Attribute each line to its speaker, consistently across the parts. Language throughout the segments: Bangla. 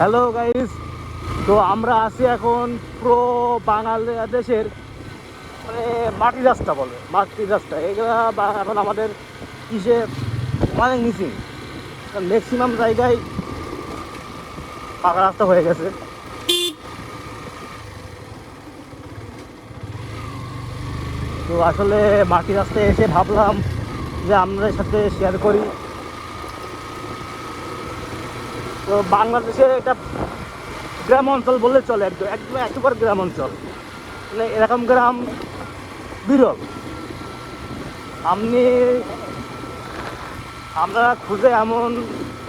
Speaker 1: হ্যালো গাইস তো আমরা আছি এখন প্রো বাংলাদেশের মানে মাটির রাস্তা বলে মাটির রাস্তা। এগুলা এখন আমাদের কিসে অনেক মিসিং ম্যাক্সিমাম জায়গায় পাকা রাস্তা হয়ে গেছে। তো আসলে মাটির রাস্তায় এসে ভাবলাম যে আপনাদের সাথে শেয়ার করি। তো বাংলাদেশে এটা গ্রাম অঞ্চল বললে চলে একদম একদম একেবারে গ্রাম অঞ্চল। মানে এরকম গ্রাম বিরল। আপনি, আমরা খুঁজে এমন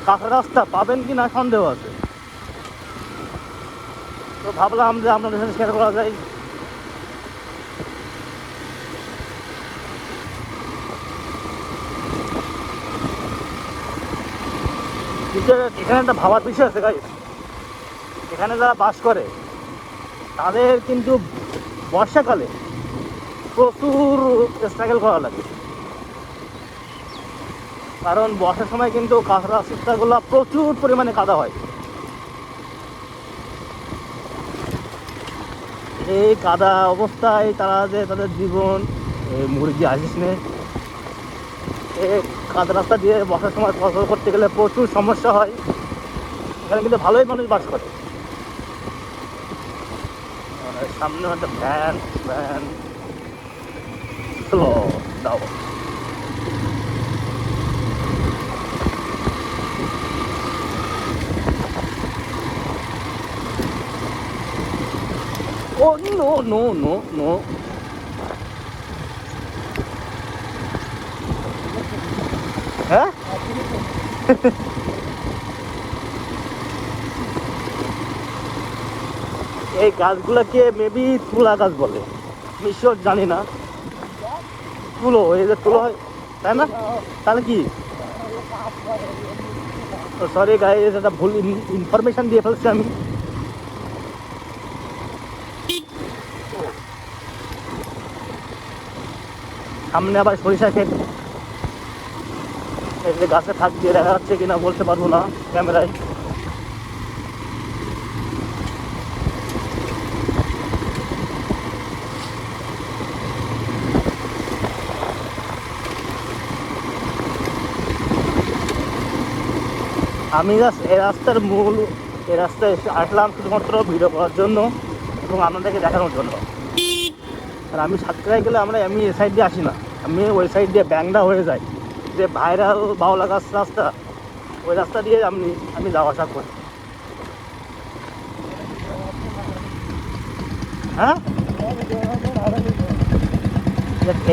Speaker 1: কাঁচা রাস্তা পাবেন কি না সন্দেহ আছে। তো ভাবলাম যে আপনাদের সাথে শেয়ার করা যায়। এখানে একটা ভাবার বিষয় আছে গাইস এখানে যারা বাস করে, তাদের কিন্তু বর্ষাকালে প্রচুর স্ট্রাগল করা লাগে। কারণ বর্ষার সময় কিন্তু কাঁচা রাস্তাগুলো প্রচুর পরিমাণে কাদা হয়। এই কাদা অবস্থায় তারা যে তাদের জীবন মুরগি আসিস নে কাদা রাস্তা দিয়ে বসার সময় চলাচল করতে গেলে প্রচুর সমস্যা হয়। এখানে কিন্তু ভালোই মানুষ বাস করে। সামনে একটা ভ্যান ভ্যান স্লো দাও Oh no no no no. হ্যাঁ? এই গাছগুলোকে মেবি তুলা গাছ বলে। নিশ্চয় জানি না। তুলো, এই যে তুলো হয়, তাই না? তাহলে কি? সরি গায়ে একটা ভুল ইনফরমেশন দিয়ে ফেলছি আমি। সামনে আবার সরিষা ক্ষেত। যে গাছে থাক দিয়ে দেখা যাচ্ছে কিনা বলতে পারব না ক্যামেরায়। আমি জাস্ট এই রাস্তার মূল, এই রাস্তায় এসে আসলাম শুধুমাত্র ভিডিও করার জন্য এবং আপনাদেরকে দেখানোর জন্য। আর আমি সাতক্ষীরায় গেলে আমরা আমি এ সাইড দিয়ে আসি না। আমি ওই সাইড দিয়ে ব্যাংডা হয়ে যাই। যে ভাইরাল বাউলা গাছ রাস্তা, ওই রাস্তা দিয়ে আমি আমি যাওয়া আসা করি। হ্যাঁ?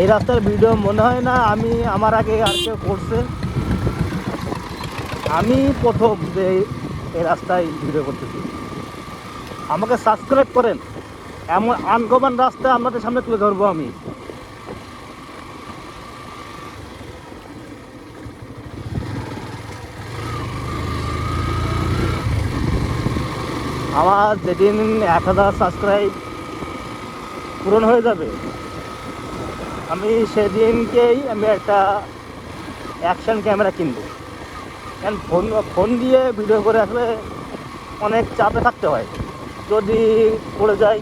Speaker 1: এই রাস্তার ভিডিও মনে হয় না আমি আমার আগে আর কেউ করছে। আমি প্রথম যে এই রাস্তায় ভিডিও করতেছি। আমাকে সাবস্ক্রাইব করেন। এমন আনকমন রাস্তা আপনাদের সামনে তুলে ধরবো আমি। আমার যেদিন এক হাজার সাবস্ক্রাইব পূরণ হয়ে যাবে, আমি সেদিনকেই আমি একটা অ্যাকশন ক্যামেরা কিনবো। কারণ ফোন ফোন দিয়ে ভিডিও করে আসলে অনেক চাপে থাকতে হয়। যদি পড়ে যায়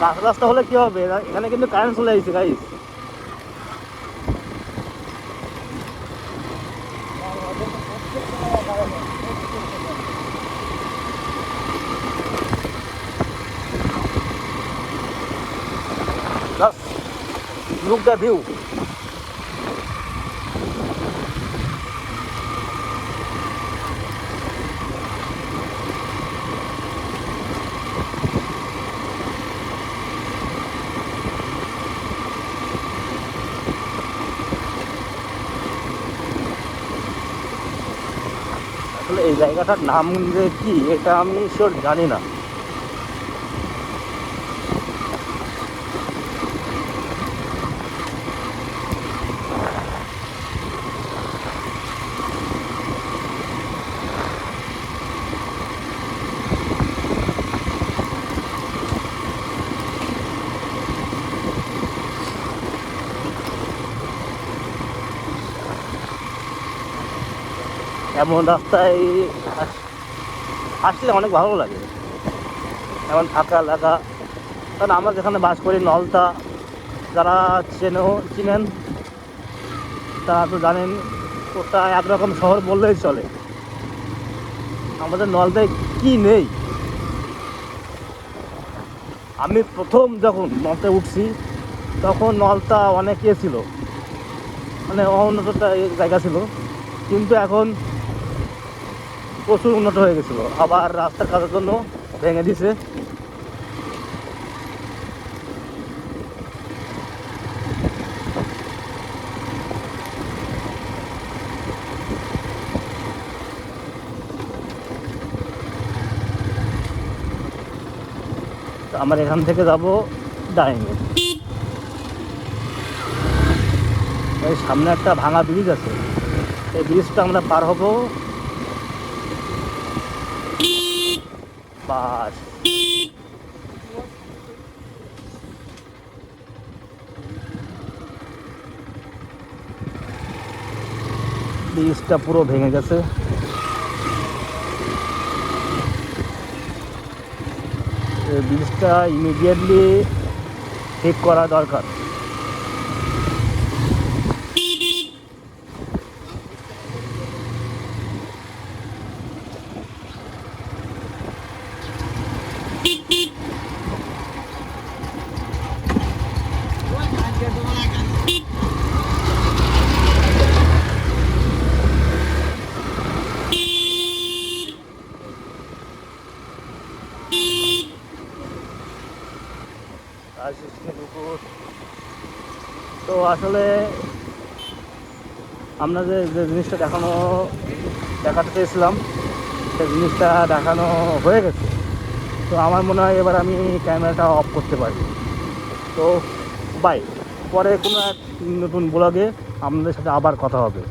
Speaker 1: কাঁচা রাস্তা হলে কি হবে এখানে কিন্তু কারেন্ট চলে আসছে গাইস look the view. আসলে এই জায়গাটার নাম যে কি এটা আমি শিওর জানি না। এমন রাস্তায় আস- আসলে অনেক ভালো লাগে। এমন ফাঁকা এলাকা কারণ আমরা যেখানে বাস করি, নলতা, যারা চেনো, চিনেন, তারা তো জানেন ওটা একরকম শহর বললেই চলে। আমাদের নলতায় কি নেই? আমি প্রথম যখন নলতায় উঠছি, তখন নলতা অনেক ইয়ে ছিল। মানে অনুন্নত একটা জায়গা ছিল। কিন্তু এখন প্রচুর উন্নত হয়ে গেছিল। আবার রাস্তার কাজের জন্য ভেঙে দিছে। আমরা এখান থেকে যাব এই সামনে একটা ভাঙা ব্রিজ আছে। এই ব্রিজটা আমরা পার হব বাস। ব্রিজটা পুরো ভেঙে গেছে। ব্রিজটা ইমিডিয়েটলি ঠিক করা দরকার। তো আসলে আমরা যে জিনিসটা দেখানো দেখাতে চেয়েছিলাম সেই জিনিসটা দেখানো হয়ে গেছে। তো আমার মনে হয় এবার আমি ক্যামেরাটা অফ করতে পারি তো বাই পরে কোনো এক নতুন ব্লগে আপনাদের সাথে আবার কথা হবে।